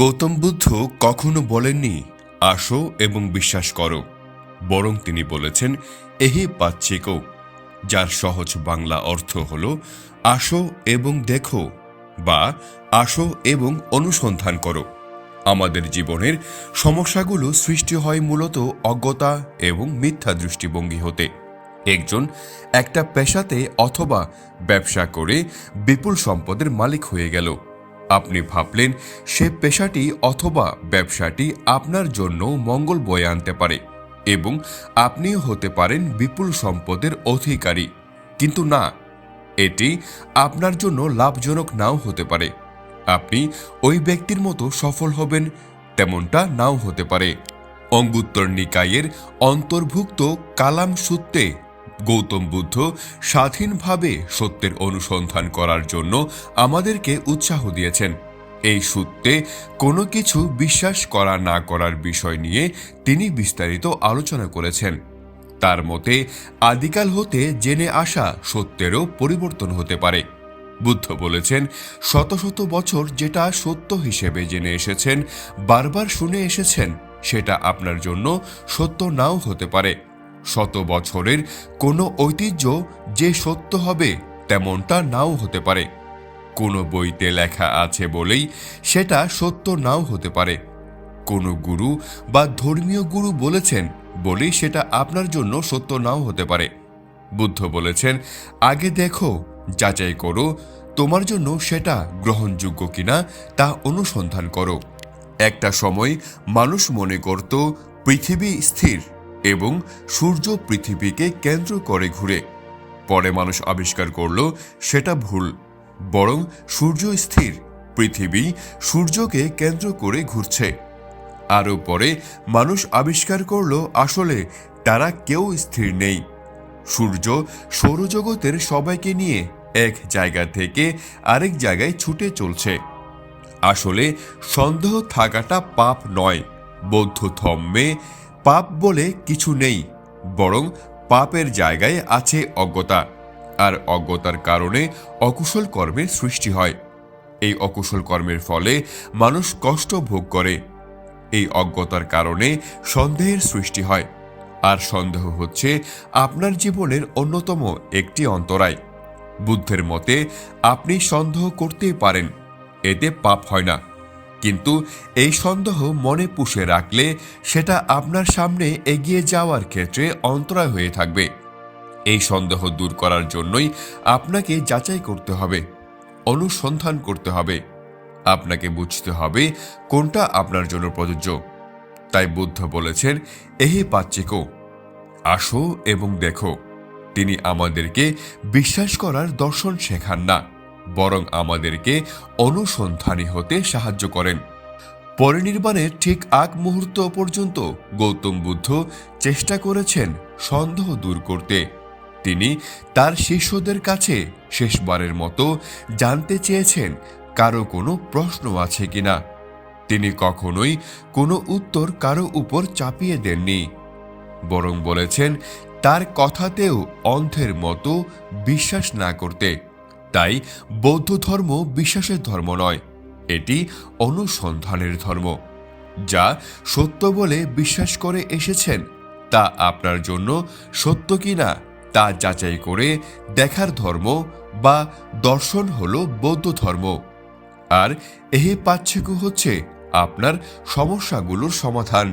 গৌতম বুদ্ধ কখনো বলেননি, আসো এবং বিশ্বাস করো। বরং তিনি বলেছেন, এহি পাচ্ছিকো, যার সহজ বাংলা অর্থ হল, আসো এবং দেখো, বা আসো এবং অনুসন্ধান করো। আমাদের জীবনের সমস্যাগুলো সৃষ্টি হয় মূলত অজ্ঞতা এবং মিথ্যা দৃষ্টিভঙ্গি হতে। একজন একটা পেশাতে অথবা ব্যবসা করে বিপুল সম্পদের মালিক হয়ে গেল। আপনি ভাবলেন সে পেশাটি অথবা ব্যবসাটি আপনার জন্য মঙ্গল বয়ে আনতে পারে এবং আপনিও হতে পারেন বিপুল সম্পদের অধিকারী। কিন্তু না, এটি আপনার জন্য লাভজনক নাও হতে পারে। আপনি ওই ব্যক্তির মতো সফল হবেন, তেমনটা নাও হতে পারে। অঙ্গুত্তর নিকায়ের অন্তর্ভুক্ত কালাম সূত্রে গৌতম বুদ্ধ স্বাধীনভাবে সত্যের অনুসন্ধান করার জন্য আমাদেরকে উৎসাহ দিয়েছেন। এই সূত্রে কোনো কিছু বিশ্বাস করা না করার বিষয় নিয়ে তিনি বিস্তারিত আলোচনা করেছেন। তার মতে, আদিকাল হতে জেনে আসা সত্যেরও পরিবর্তন হতে পারে। বুদ্ধ বলেছেন, শত শত বছর যেটা সত্য হিসেবে জেনে এসেছেন, বারবার শুনে এসেছেন, সেটা আপনার জন্য সত্য নাও হতে পারে। শত বছরের কোনো ঐতিহ্য যে সত্য হবে তেমনটা নাও হতে পারে। কোনো বইতে লেখা আছে বলেই সেটা সত্য নাও হতে পারে। কোনো গুরু বা ধর্মীয় গুরু বলেছেন বলেই সেটা আপনার জন্য সত্য নাও হতে পারে। বুদ্ধ বলেছেন, আগে দেখো, যাচাই করো, তোমার জন্য সেটা গ্রহণযোগ্য কিনা তা অনুসন্ধান করো। একটা সময় মানুষ মনে করত, পৃথিবী স্থির। এবং সূর্য পৃথিবীকে কেন্দ্র করে ঘুরে। পরে মানুষ আবিষ্কার করল, সেটা ভুল, বরং সূর্য স্থির, পৃথিবী সূর্যকে কেন্দ্র করে ঘুরছে। আরও পরে মানুষ আবিষ্কার করল, আসলে তারা কেউ স্থির নেই। সূর্য সৌরজগতের সবাইকে নিয়ে এক জায়গা থেকে আরেক জায়গায় ছুটে চলছে। আসলে সন্দেহ থাকাটা পাপ নয়, বৌদ্ধ ধর্মে পাপ বলে কিছু নেই, বরং পাপের জায়গায় আছে অজ্ঞতা, আর অজ্ঞতার কারণে অকুশল কর্মের সৃষ্টি হয়। এই অকুশল কর্মের ফলে মানুষ কষ্ট ভোগ করে। এই অজ্ঞতার কারণে সন্দেহের সৃষ্টি হয়, আর সন্দেহ হচ্ছে আপনার জীবনের অন্যতম একটি অন্তরায়। বুদ্ধের মতে আপনি সন্দেহ করতেই পারেন, এতে পাপ হয় না। কিন্তু এই সন্দেহ মনে পুষে রাখলে সেটা আপনার সামনে এগিয়ে যাওয়ার ক্ষেত্রে অন্তরায় হয়ে থাকবে। এই সন্দেহ দূর করার জন্যই আপনাকে যাচাই করতে হবে, অনুসন্ধান করতে হবে। আপনাকে বুঝতে হবে কোনটা আপনার জন্য প্রযোজ্য। তাই বুদ্ধ বলেছেন, এহে পাচ্ছিকো, আসো এবং দেখো। তিনি আমাদেরকে বিশ্বাস করার দর্শন শেখান না। বরং আমাদেরকে অনুসন্ধানী হতে সাহায্য করেন। পরিনির্বাণের ঠিক আগ মুহূর্ত পর্যন্ত গৌতম বুদ্ধ চেষ্টা করেছেন সন্দেহ দূর করতে। তিনি তার শিষ্যদের কাছে শেষবারের মতো জানতে চেয়েছেন কারও কোনো প্রশ্ন আছে কিনা। তিনি কখনোই কোনো উত্তর কারও উপর চাপিয়ে দেননি। বরং বলেছেন, তার কথাতেও অন্ধের মতো বিশ্বাস না করতে। তাই বৌদ্ধ ধর্ম বিশ্বাসের ধর্ম নয়, এটি অনুসন্ধানের ধর্ম। যা সত্য বলে বিশ্বাস করে এসেছেন, তা আপনার জন্য সত্য কিনা তা যাচাই করে দেখার ধর্ম বা দর্শন হল বৌদ্ধ ধর্ম। আর এহে পাচ্ছেকু হচ্ছে আপনার সমস্যাগুলোর সমাধান।